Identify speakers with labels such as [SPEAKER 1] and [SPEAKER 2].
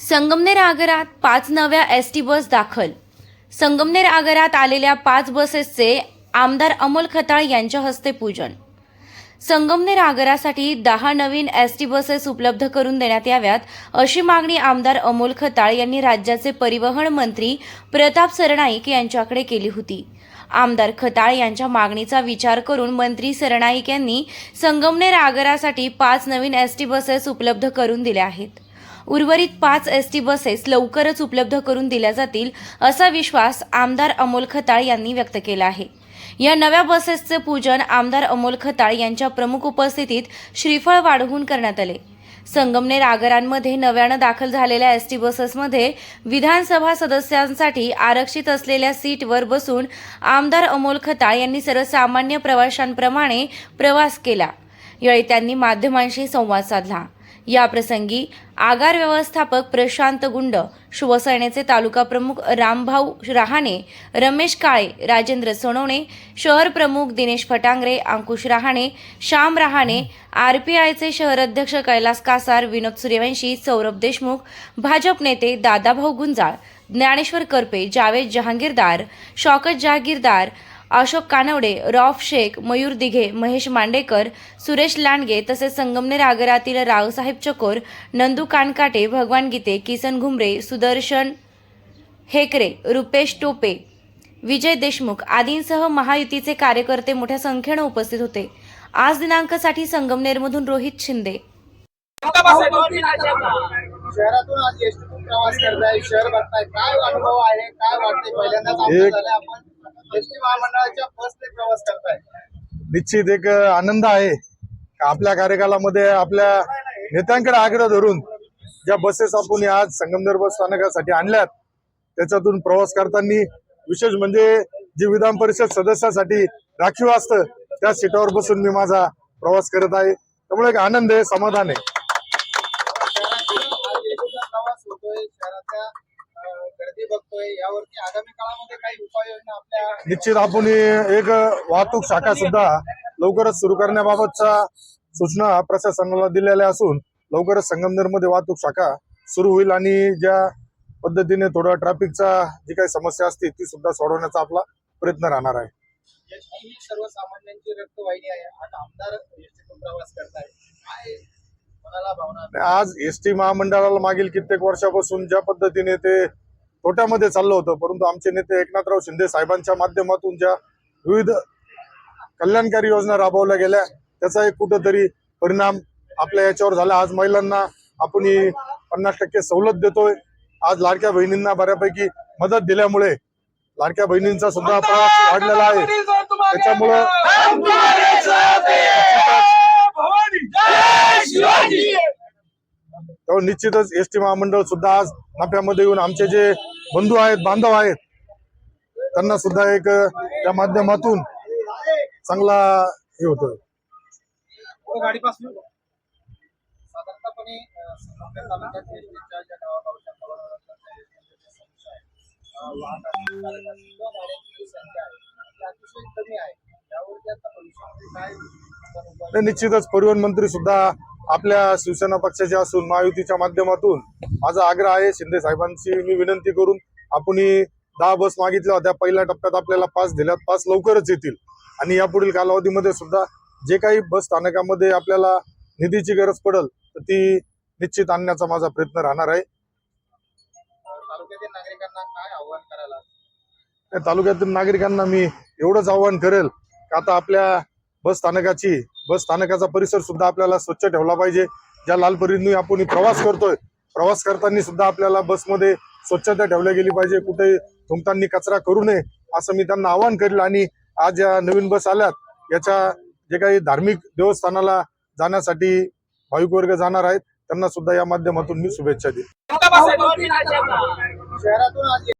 [SPEAKER 1] संगमनेर आगारात पाच नव्या एस टी बस दाखल. संगमनेर आगारात आलेल्या पाच बसेसचे आमदार अमोल खताळ यांच्या हस्ते पूजन. संगमनेर आगारासाठी दहा नवीन एस टी बसेस उपलब्ध करून देण्यात याव्यात अशी मागणी आमदार अमोल खताळ यांनी राज्याचे परिवहन मंत्री प्रताप सरनाईक यांच्याकडे केली होती. आमदार खताळ यांच्या मागणीचा विचार करून मंत्री सरनाईक यांनी संगमनेर आगारासाठी पाच नवीन एस टी बसेस उपलब्ध करून दिल्या आहेत. उर्वरित पाच एस टी बसेस लवकरच उपलब्ध करून दिल्या जातील असा विश्वास आमदार अमोल खताळ यांनी व्यक्त केला आहे. या नव्या बसेसचे पूजन आमदार अमोल खताळ यांच्या प्रमुख उपस्थितीत श्रीफळ वाढवून करण्यात आले. संगमनेर आगारांमध्ये नव्यानं दाखल झालेल्या एस टी बसेसमध्ये विधानसभा सदस्यांसाठी आरक्षित असलेल्या सीटवर बसून आमदार अमोल खताळ यांनी सर्वसामान्य प्रवाशांप्रमाणे प्रवास केला. यावेळी त्यांनी माध्यमांशी संवाद साधला. याप्रसंगी आगार व्यवस्थापक प्रशांत गुंड शिवसेनेचे तालुका प्रमुख रामभाऊ रहाणे रमेश काळे राजेंद्र सोनवणे शहर प्रमुख दिनेश फटांगरे अंकुश रहाणे श्याम रहाणे आर पी आयचे शहर अध्यक्ष कैलास कासार विनोद सूर्यवंशी सौरभ देशमुख भाजप नेते दादाभाऊ गुंजाळ ज्ञानेश्वर करपे जावेद जहांगीरदार शौकत जहागीरदार अशोक कानवडे रॉफ शेख मयूर दिघे महेश मांडेकर सुरेश लांडगे तसेच संगमनेर आगारातील रावसाहेब चकोर नंदू कानकाटे भगवान गीते किसन घुमरे सुदर्शन हेकरे रुपेश टोपे विजय देशमुख आदींसह महायुतीचे कार्यकर्ते मोठ्या संख्येनं उपस्थित होते. आज दिनांकासाठी संगमनेरमधून रोहित शिंदे.
[SPEAKER 2] शहरातून आज प्रवास करताय शहर बघताय काय अनुभव आहे काय वाटतंय? पहिल्यांदाच आपण. एसटी महामंडळाच्या बसने प्रवास करताय.
[SPEAKER 3] निश्चित एक आनंद आहे. आपल्या कार्यकालामध्ये आपल्या नेत्यांकडे आग्रह धरून ज्या बसेस आपण आज संगमनेर बस स्थानकासाठी आणल्यात त्याच्यातून प्रवास करताना विशेष म्हणजे जे विधान परिषद सदस्यासाठी राखीव असतं त्या सीटावर बसून मी माझा प्रवास करत आहे. त्यामुळे एक आनंद आहे समाधान आहे. निश्चित आपण एक वाहतूक शाखा सुद्धा लवकरच सुरू करण्याबाबतच्या सूचना प्रशासनाला दिलेल्या असून लवकरच संगमनेरमध्ये वाहतूक शाखा सुरू होईल आणि ज्या पद्धतीने थोडं ट्रॅफिकचा जी काही समस्या असते ती सुद्धा सोडवण्याचा आपला प्रयत्न राहणार आहे.
[SPEAKER 2] सर्वसामान्यांची रक्तवाहिनी आमदार प्रवास करताय.
[SPEAKER 3] आज एस टी महामंडळाला मागील कित्येक वर्षापासून ज्या पद्धतीने ते तोट्यामध्ये चाललं होतं. परंतु आमचे नेते एकनाथराव शिंदे साहेबांच्या माध्यमातून ज्या विविध कल्याणकारी योजना राबवल्या गेल्या त्याचा एक कुठंतरी परिणाम आपल्या याच्यावर झाला. आज महिलांना आपण ही पन्नास टक्के सवलत देतोय. आज लाडक्या बहिणींना बऱ्यापैकी मदत दिल्यामुळे लाडक्या बहिणींचा सुद्धा प्रवास वाढलेला आहे. त्याच्यामुळं त्यामुळे निश्चितच एस टी महामंडळ सुद्धा आज नफ्यामध्ये येऊन आमचे जे बंधू आहेत बांधव आहेत त्यांना सुद्धा एक त्या माध्यमातून चांगला हे होतोय. आणि निश्चितच परिवहन मंत्री सुद्धा आपल्या शिवसेना पक्षाचे असून महायुतीच्या माध्यमातून माझा आग्रह आहे शिंदे साहेबांची मी विनंती करून आपण दहा बस मागितल्या होत्या. पहिल्या टप्प्यात आपल्याला पाच दिल्यात. पाच लवकरच येतील. आणि यापुढील कालावधीमध्ये सुद्धा जे काही बस स्थानकामध्ये आपल्याला निधीची गरज पडेल तर ती निश्चित आणण्याचा माझा प्रयत्न राहणार आहे.
[SPEAKER 2] अं, तालुक्यातील नागरिकांना काय आव्हान करायला
[SPEAKER 3] या तालुक्यातील नागरिकांना मी एवढंच आवाहन करेल का आता आपल्या बस स्थानकाची बस स्थानकाचा परिसर सुद्धा आपल्याला स्वच्छ ठेवला पाहिजे. ज्या लाल परींनी आपण प्रवास करतोय प्रवास करताना सुद्धा आपल्याला बसमध्ये स्वच्छता ठेवल्या गेली पाहिजे. कुठेही थुंकताना कचरा करू नये असं मी त्यांना आवाहन करेल. आणि आज या नवीन बस आल्यात याच्या जे काही धार्मिक देवस्थानाला जाण्यासाठी भाविक वर्ग जाणार आहेत त्यांना सुद्धा या माध्यमातून मी शुभेच्छा देईन.
[SPEAKER 2] शहरातून